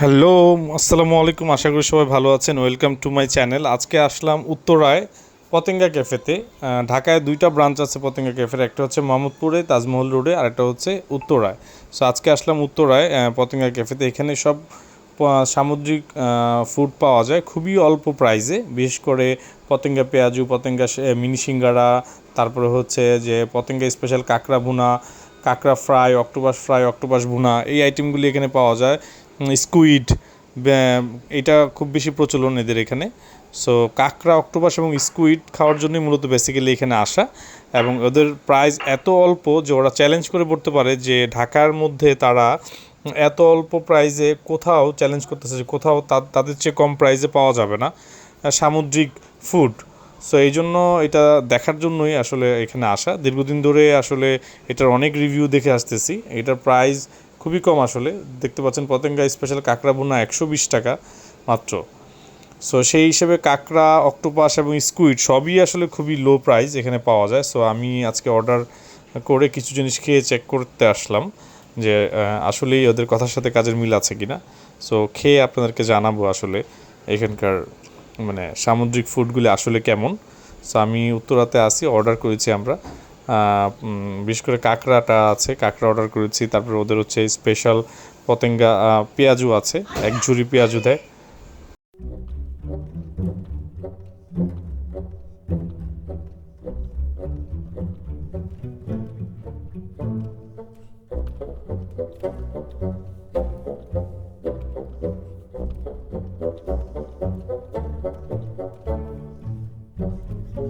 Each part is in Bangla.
হ্যালো, আসসালামু আলাইকুম। আশা করি সবাই ভালো আছেন। ওয়েলকাম টু মাই চ্যানেল আজকে আসলাম উত্তরায় পতেঙ্গা ক্যাফেতে। ঢাকায় দুইটা ব্রাঞ্চ আছে পতেঙ্গা ক্যাফের। একটা হচ্ছে মোহাম্মদপুরে তাজমহল রোডে, আর একটা হচ্ছে উত্তরায়। সো আজকে আসলাম উত্তরায় পতেঙ্গা ক্যাফেতে। এখানে সব সামুদ্রিক ফুড পাওয়া যায়। খুবই অল্প প্রাইসে বিশেষ করে পতেঙ্গা পেঁয়াজু, পতেঙ্গা মিনি সিঙ্গারা, তারপরে হচ্ছে যে পতেঙ্গা স্পেশাল কাঁকড়া ভুনা কাঁকড়া ফ্রাই, অক্টোপাস ফ্রাই, অক্টোপাস ভুনা, এই আইটেমগুলি এখানে পাওয়া যায়। স্কুইড এটা খুব বেশি প্রচলন এদের এখানে। সো কাঁকড়া, অক্টোপাস এবং স্কুইড খাওয়ার জন্যই মূলত বেসিক্যালি এখানে আসা। এবং ওদের প্রাইস এত অল্প যে ওরা চ্যালেঞ্জ করে পড়তে পারে যে ঢাকার মধ্যে তারা এত অল্প প্রাইসে কোথাও চ্যালেঞ্জ করতেছে যে কোথাও তাদের চেয়ে কম প্রাইসে পাওয়া যাবে না। সামুদ্রিক ফুড সো এই জন্য এটা দেখার জন্যই আসলে এখানে আসা। দীর্ঘদিন ধরে আসলে এটার অনেক রিভিউ দেখে আসতেছি। এটার প্রাইস খুবই কম আসলে। দেখতে পাচ্ছেন পতেঙ্গা স্পেশাল কাঁকড়া বোনা একশো বিশ টাকা মাত্র। সো সেই হিসেবে কাঁকড়া, অক্টোপাস এবং স্কুইড সবই আসলে খুবই লো প্রাইস এখানে পাওয়া যায়। সো আমি আজকে অর্ডার করে কিছু জিনিস খেয়ে চেক করতে আসলাম যে আসলেই ওদের কথার সাথে কাজের মিল আছে কিনা। সো খেয়ে আপনাদেরকে জানাব আসলে এখানকার মানে সামুদ্রিক ফুডগুলি আসলে কেমন? সো আমি উত্তরাতে আসি অর্ডার করেছি আমরা। বিশেষ করে কাঁকড়াটা আছে, কাঁকড়া অর্ডার করেছি। তারপরে ওদের হচ্ছে স্পেশাল পতেঙ্গা পেঁয়াজু আছে, এক ঝুড়ি পেঁয়াজু দেয়।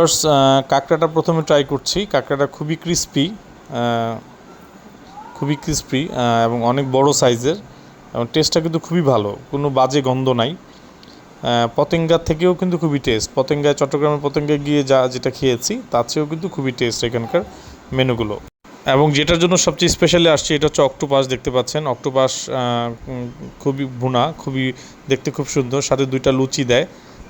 আহ, কাঁকড়াটা প্রথমে ট্রাই করছি। কাঁকড়াটা খুবই ক্রিস্পি খুবই ক্রিস্পি এবং অনেক বড় সাইজের এবং টেস্টটা কিন্তু খুবই ভালো। কোনো বাজে গন্ধ নাই। পতেঙ্গার থেকেও কিন্তু খুবই টেস্ট পতেঙ্গায় চট্টগ্রামের পতেঙ্গায় গিয়ে যা যেটা খেয়েছি তার চেয়েও কিন্তু খুবই টেস্ট এখানকার মেনুগুলো এবং যেটার জন্য সবচেয়ে স্পেশালি আসছে এটা হচ্ছে অক্টোপাস দেখতে পাচ্ছেন? অক্টোপাস খুবই ভুনা খুবই দেখতে খুব সুন্দর। সাথে দুইটা লুচি দেয়।